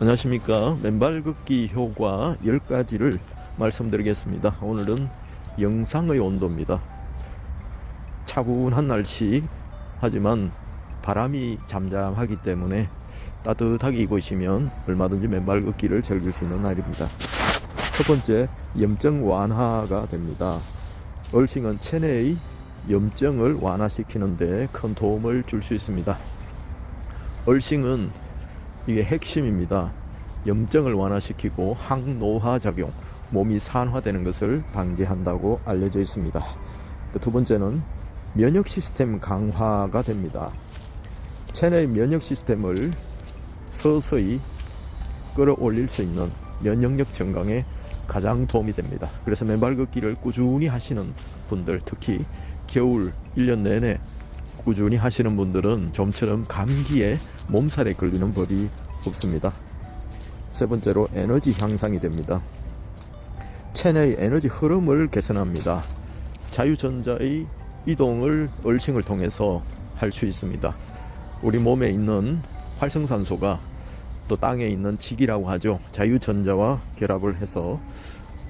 안녕하십니까. 맨발 걷기 효과 10가지를 말씀드리겠습니다. 오늘은 영상의 온도입니다. 차분한 날씨 하지만 바람이 잠잠하기 때문에 따뜻하게 입으시면 얼마든지 맨발 걷기를 즐길 수 있는 날입니다. 첫 번째 염증 완화가 됩니다. 얼싱은 체내의 염증을 완화시키는 데 큰 도움을 줄 수 있습니다. 얼싱은 이게 핵심입니다. 염증을 완화시키고 항노화 작용, 몸이 산화되는 것을 방지한다고 알려져 있습니다. 그두 번째는 면역 시스템 강화가 됩니다. 체내 면역 시스템을 서서히 끌어올릴 수 있는 면역력 증강에 가장 도움이 됩니다. 그래서 맨발 걷기를 꾸준히 하시는 분들, 특히 겨울 1년 내내 꾸준히 하시는 분들은 좀처럼 감기에 몸살에 걸리는 법이 없습니다. 세 번째로 에너지 향상이 됩니다. 체내의 에너지 흐름을 개선합니다. 자유전자의 이동을 얼싱을 통해서 할 수 있습니다. 우리 몸에 있는 활성산소가 또 땅에 있는 직이라고 하죠. 자유전자와 결합을 해서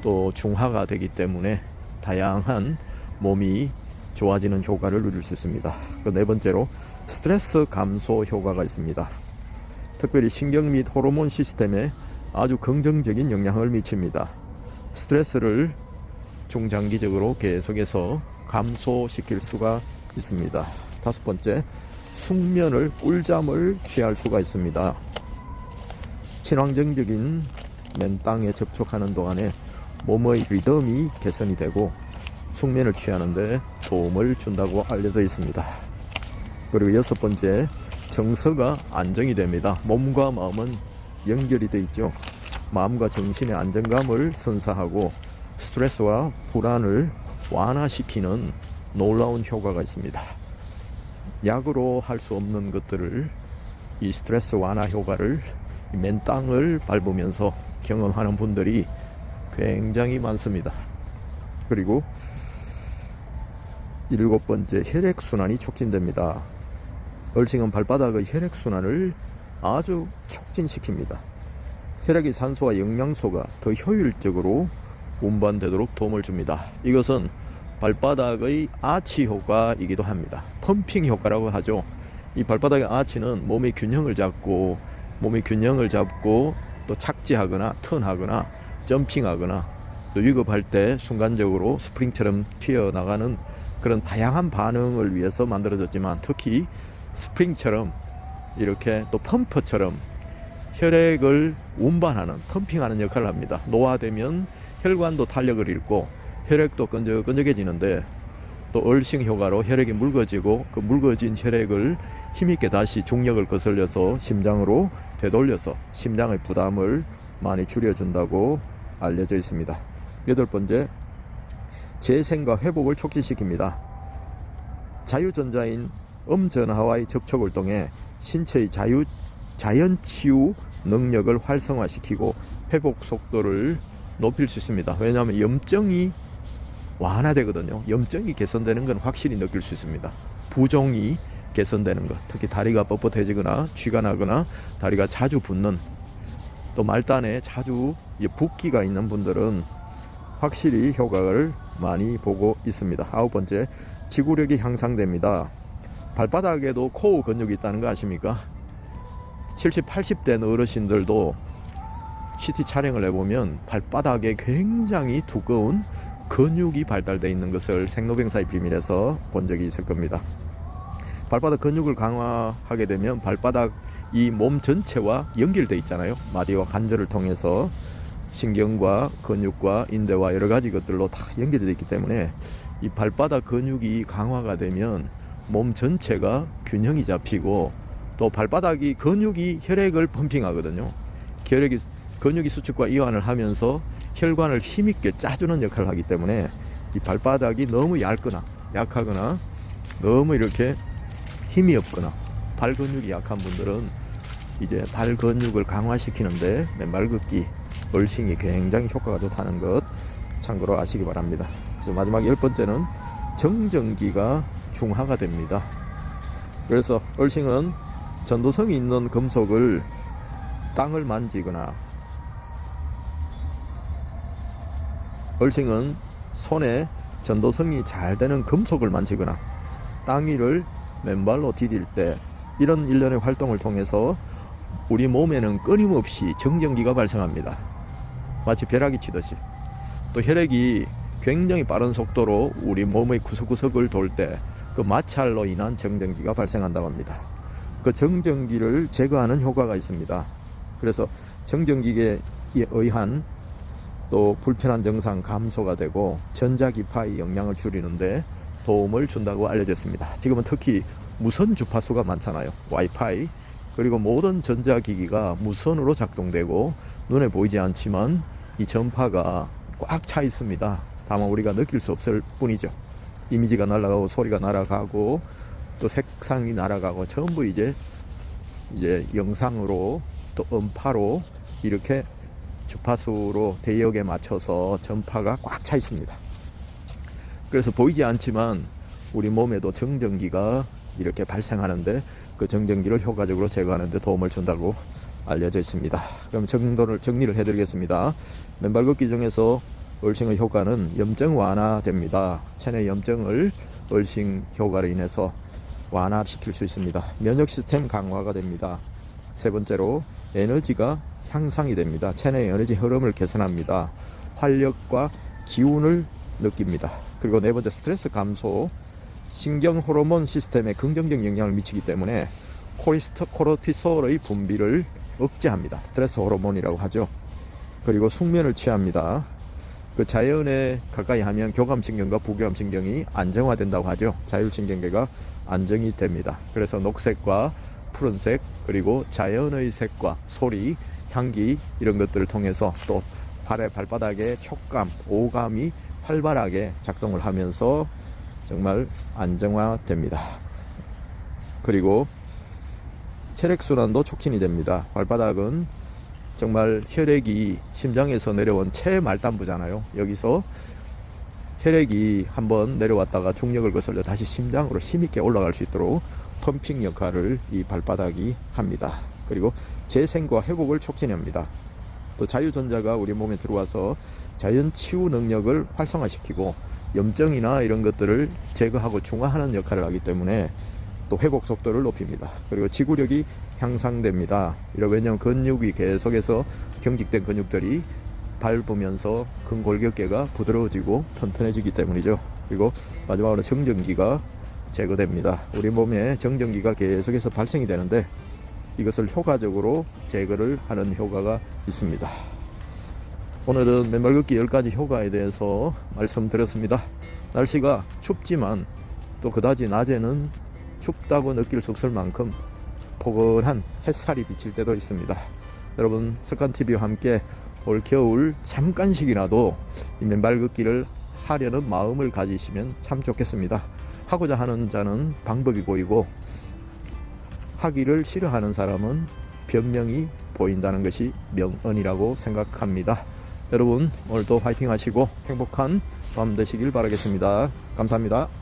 또 중화가 되기 때문에 다양한 몸이 좋아지는 효과를 누릴 수 있습니다. 그 네 번째로 스트레스 감소 효과가 있습니다. 특별히 신경 및 호르몬 시스템에 아주 긍정적인 영향을 미칩니다. 스트레스를 중장기적으로 계속해서 감소시킬 수가 있습니다. 다섯 번째, 숙면을 꿀잠을 취할 수가 있습니다. 친환경적인 맨땅에 접촉하는 동안에 몸의 리듬이 개선이 되고 숙면을 취하는데 도움을 준다고 알려져 있습니다. 그리고 여섯 번째, 정서가 안정이 됩니다. 몸과 마음은 연결이 되어 있죠. 마음과 정신의 안정감을 선사하고 스트레스와 불안을 완화시키는 놀라운 효과가 있습니다. 약으로 할 수 없는 것들을 이 스트레스 완화 효과를 이 맨땅을 밟으면서 경험하는 분들이 굉장히 많습니다. 그리고 일곱 번째 혈액 순환이 촉진됩니다. 얼칭은 발바닥의 혈액 순환을 아주 촉진시킵니다. 혈액의 산소와 영양소가 더 효율적으로 운반되도록 도움을 줍니다. 이것은 발바닥의 아치 효과이기도 합니다. 펌핑 효과라고 하죠. 이 발바닥의 아치는 몸의 균형을 잡고 몸의 균형을 잡고 또 착지하거나 턴하거나 점핑하거나 또 위급할 때 순간적으로 스프링처럼 튀어나가는 그런 다양한 반응을 위해서 만들어졌지만 특히 스프링처럼 이렇게 또 펌프처럼 혈액을 운반하는 펌핑하는 역할을 합니다. 노화되면 혈관도 탄력을 잃고 혈액도 끈적끈적해지는데 또 얼싱 효과로 혈액이 묽어지고 그 묽어진 혈액을 힘있게 다시 중력을 거슬려서 심장으로 되돌려서 심장의 부담을 많이 줄여준다고 알려져 있습니다. 여덟 번째, 재생과 회복을 촉진시킵니다. 자유전자인 음전하와의 접촉을 통해 신체의 자유, 자연치유 능력을 활성화시키고 회복 속도를 높일 수 있습니다. 왜냐하면 염증이 완화되거든요. 염증이 개선되는 건 확실히 느낄 수 있습니다. 부종이 개선되는 것, 특히 다리가 뻣뻣해지거나 쥐가 나거나 다리가 자주 붓는 또 말단에 자주 붓기가 있는 분들은 확실히 효과를 많이 보고 있습니다. 아홉 번째, 지구력이 향상됩니다. 발바닥에도 코어 근육이 있다는 거 아십니까? 70, 80대 어르신들도 CT 촬영을 해보면 발바닥에 굉장히 두꺼운 근육이 발달되어 있는 것을 생로병사의 비밀에서 본 적이 있을 겁니다. 발바닥 근육을 강화하게 되면 발바닥 이 몸 전체와 연결되어 있잖아요. 마디와 관절을 통해서 신경과 근육과 인대와 여러 가지 것들로 다 연결되어 있기 때문에 이 발바닥 근육이 강화가 되면 몸 전체가 균형이 잡히고 또 발바닥이 근육이 혈액을 펌핑하거든요. 혈액이 근육이 수축과 이완을 하면서 혈관을 힘있게 짜주는 역할을 하기 때문에 이 발바닥이 너무 얇거나 약하거나 너무 이렇게 힘이 없거나 발 근육이 약한 분들은 이제 발 근육을 강화시키는데 맨발 걷기 얼싱이 굉장히 효과가 좋다는 것 참고로 아시기 바랍니다. 그래서 마지막 열 번째는 정전기가 중화가 됩니다. 그래서 얼싱은 전도성이 있는 금속을 땅을 만지거나 얼싱은 손에 전도성이 잘 되는 금속을 만지거나 땅 위를 맨발로 디딜 때 이런 일련의 활동을 통해서 우리 몸에는 끊임없이 정전기가 발생합니다. 마치 벼락이 치듯이. 또 혈액이 굉장히 빠른 속도로 우리 몸의 구석구석을 돌 때 그 마찰로 인한 정전기가 발생한다고 합니다. 그 정전기를 제거하는 효과가 있습니다. 그래서 정전기에 의한 또 불편한 증상 감소가 되고 전자기파의 영향을 줄이는데 도움을 준다고 알려졌습니다. 지금은 특히 무선 주파수가 많잖아요. 와이파이. 그리고 모든 전자기기가 무선으로 작동되고 눈에 보이지 않지만 이 전파가 꽉 차 있습니다. 다만 우리가 느낄 수 없을 뿐이죠. 이미지가 날아가고 소리가 날아가고 또 색상이 날아가고 전부 이제 이제 영상으로 또 음파로 이렇게 주파수로 대역에 맞춰서 전파가 꽉 차 있습니다. 그래서 보이지 않지만 우리 몸에도 정전기가 이렇게 발생하는데 그 정전기를 효과적으로 제거하는 데 도움을 준다고 알려져 있습니다. 그럼 정도를 정리를 해드리겠습니다. 맨발 걷기 중에서 얼싱의 효과는 염증 완화됩니다. 체내 염증을 얼싱 효과로 인해서 완화시킬 수 있습니다. 면역 시스템 강화가 됩니다. 세 번째로 에너지가 향상이 됩니다. 체내 에너지 흐름을 개선합니다. 활력과 기운을 느낍니다. 그리고 네 번째 스트레스 감소, 신경 호르몬 시스템에 긍정적 영향을 미치기 때문에 코리스터 코르티솔의 분비를 억제합니다. 스트레스 호르몬이라고 하죠. 그리고 숙면을 취합니다. 그 자연에 가까이 하면 교감신경과 부교감신경이 안정화된다고 하죠. 자율신경계가 안정이 됩니다. 그래서 녹색과 푸른색 그리고 자연의 색과 소리, 향기 이런 것들을 통해서 또 발의 발바닥의 촉감, 오감이 활발하게 작동을 하면서 정말 안정화됩니다. 그리고 혈액순환도 촉진이 됩니다. 발바닥은 정말 혈액이 심장에서 내려온 체말단부잖아요. 여기서 혈액이 한번 내려왔다가 중력을 거슬려 다시 심장으로 힘있게 올라갈 수 있도록 펌핑 역할을 이 발바닥이 합니다. 그리고 재생과 회복을 촉진합니다. 또 자유전자가 우리 몸에 들어와서 자연 치유 능력을 활성화시키고 염증이나 이런 것들을 제거하고 중화하는 역할을 하기 때문에 또 회복 속도를 높입니다. 그리고 지구력이 향상됩니다. 이러 왜냐하면 근육이 계속해서 경직된 근육들이 밟으면서 근골격계가 부드러워지고 튼튼해지기 때문이죠. 그리고 마지막으로 정전기가 제거됩니다. 우리 몸에 정전기가 계속해서 발생이 되는데 이것을 효과적으로 제거를 하는 효과가 있습니다. 오늘은 맨발 걷기 10가지 효과에 대해서 말씀드렸습니다. 날씨가 춥지만 또 그다지 낮에는 춥다고 느낄 수 없을 만큼 포근한 햇살이 비칠 때도 있습니다. 여러분 습관TV와 함께 올 겨울 잠깐씩이라도 이 맨발 걷기를 하려는 마음을 가지시면 참 좋겠습니다. 하고자 하는 자는 방법이 보이고 하기를 싫어하는 사람은 변명이 보인다는 것이 명언이라고 생각합니다. 여러분 오늘도 화이팅 하시고 행복한 밤 되시길 바라겠습니다. 감사합니다.